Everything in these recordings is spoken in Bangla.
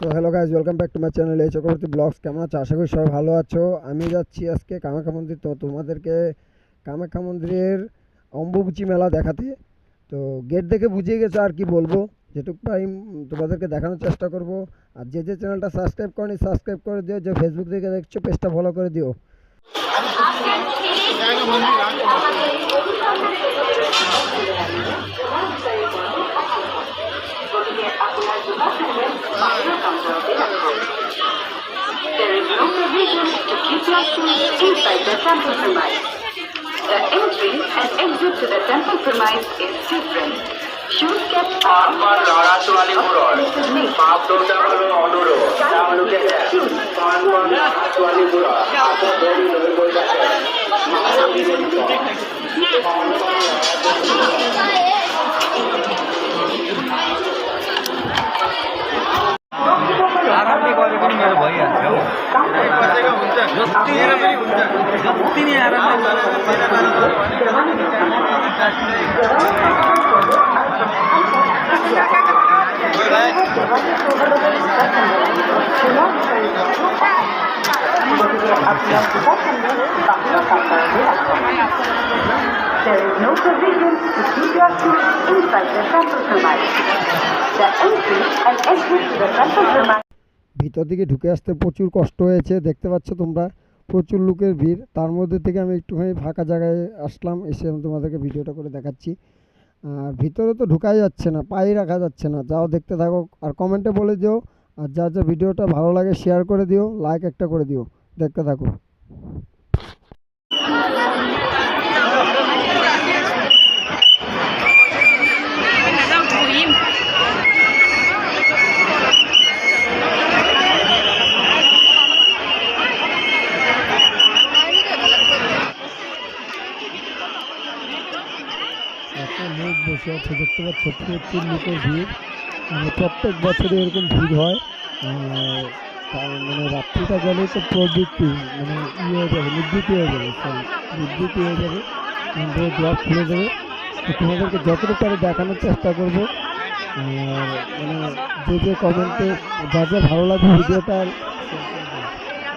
So hello guys welcome back to my channel এই চক্রবর্তী ব্লগস কেমন আছো? আশা করি সবাই ভালো আছো। আমি যাচ্ছি আজকে কামাখ্যা মন্দির। তো তোমাদেরকে কামাখ্যা মন্দিরের অম্বুবচী মেলা দেখাতে। তো গেট দেখে বুঝিয়ে গেছো আর কি বলব। যেটুকু পাই তোমাদেরকে দেখানোর চেষ্টা করব। আর যে যে চ্যানেলটা সাবস্ক্রাইব করনি সাবস্ক্রাইব করে দিও। যে ফেসবুক থেকে দেখছ পেজটা ফলো করে দিও। The temple premise. The entry and exit to the temple premise is different. Shoes kept on আমার লড়াচোয়ালি মুরর মাপদণ্ডটা হলো অনুরোধ তাহলে দেখেন পান পান লড়াচোয়ালি There is no provision to keep your tools inside the central premise. The entry and exit to the central premise ভিতর দিকে ঢুকে আসতে প্রচুর কষ্ট হয়েছে, দেখতে পাচ্ছ তোমরা? প্রচুর লোকের ভিড়। তার মধ্যে থেকে আমি একটুখানি ফাঁকা জায়গায় আসলাম, এসে আমি তোমাদেরকে ভিডিওটা করে দেখাচ্ছি। আর ভিতরে তো ঢুকাই যাচ্ছে না, পায়ে রাখা যাচ্ছে না। যাও দেখতে থাকো, আর কমেন্টে বলে দিও। আর যা যা ভিডিওটা ভালো লাগে শেয়ার করে দিও লাইক একটা করে দিও। দেখতে থাকো। বসে আছে, দেখতে পাচ্ছ, প্রচুর লোকের ভিড়। মানে প্রত্যেক বছরে এরকম ভিড় হয়। মানে রাত্রিটা গেলে তো প্রবৃত্তি মানে ইয়ে হয়ে যাবে, নিবৃত্তি হয়ে যাবে সরি নিবৃত্তি হয়ে যাবে। আমাদের ব্লগ খুলে দেবে। তোমাদেরকে যতটুকু পারে দেখানোর চেষ্টা করব মানে যে যে কমেন্টে যা যা ভালো লাগবে ভিডিওটা,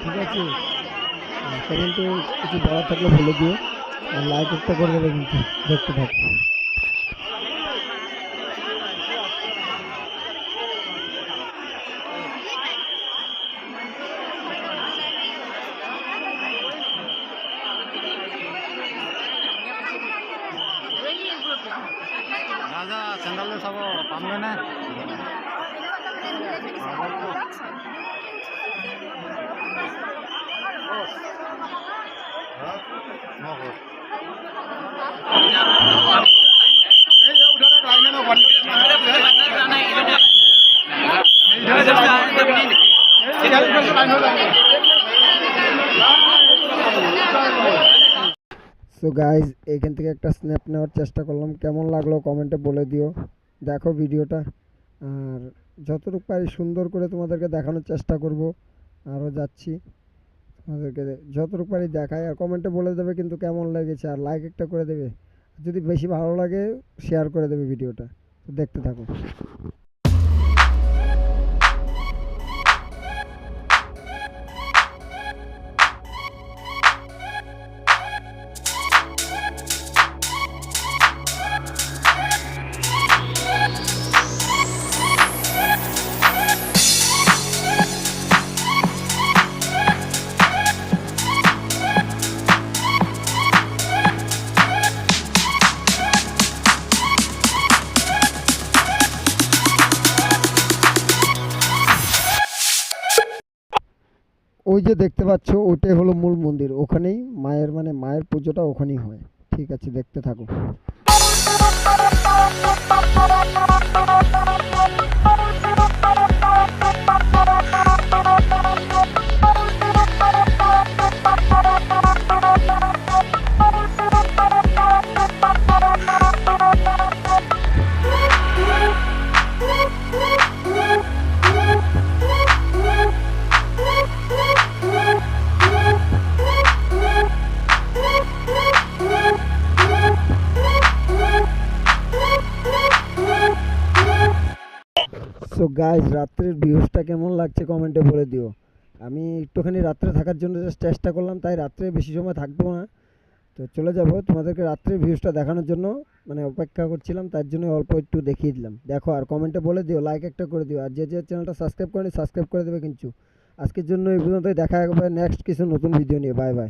ঠিক আছে? কমেন্টে কিছু বলার থাকলে বলে দিও। লাইক একটা করে দেবে কিন্তু, দেখতে থাকো। চেণ্ডেলটো চাব পামগৈনে সো গাইজ এখান থেকে একটা স্ন্যাপ নেওয়ার চেষ্টা করলাম। কেমন লাগল কমেন্টে বলে দিও। দেখো ভিডিওটা। আর যতটুকু পারি সুন্দর করে তোমাদেরকে দেখানোর চেষ্টা করব। আরও যাচ্ছি তোমাদেরকে যতটুকু পারি দেখাই। আর কমেন্টে বলে দেবে কিন্তু কেমন লেগেছে। আর লাইক একটা করে দেবে। যদি বেশি ভালো লাগে শেয়ার করে দেবে ভিডিওটা। তো দেখতে থাকো। ওই যে দেখতে পাচ্ছ, ওটাই হলো মূল মন্দির। ওখানেই মায়ের মানে মায়ের পুজোটা ওখানেই হয়। ঠিক আছে, দেখতে থাকো। গাইজ রাত্রের ভিউজটা কেমন লাগছে কমেন্টে বলে দিও। আমি একটুখানি রাত্রে থাকার জন্য জাস্ট চেষ্টা করলাম, তাই রাত্রে বেশি সময় থাকব না। তো চলে যাব তোমাদেরকে রাত্রের ভিউজটা দেখানোর জন্য মানে অপেক্ষা করছিলাম, তার জন্য অল্প একটু দেখিয়ে দিলাম। দেখো, আর কমেন্টে বলে দিও লাইক একটা করে দিও, আর যে যে চ্যানেলটা সাবস্ক্রাইব করেনি সাবস্ক্রাইব করে দেবে কিন্তু। আজকের জন্য এই পর্যন্তই, দেখা হবে নেক্সট কিছু নতুন ভিডিও নিয়ে বাই বাই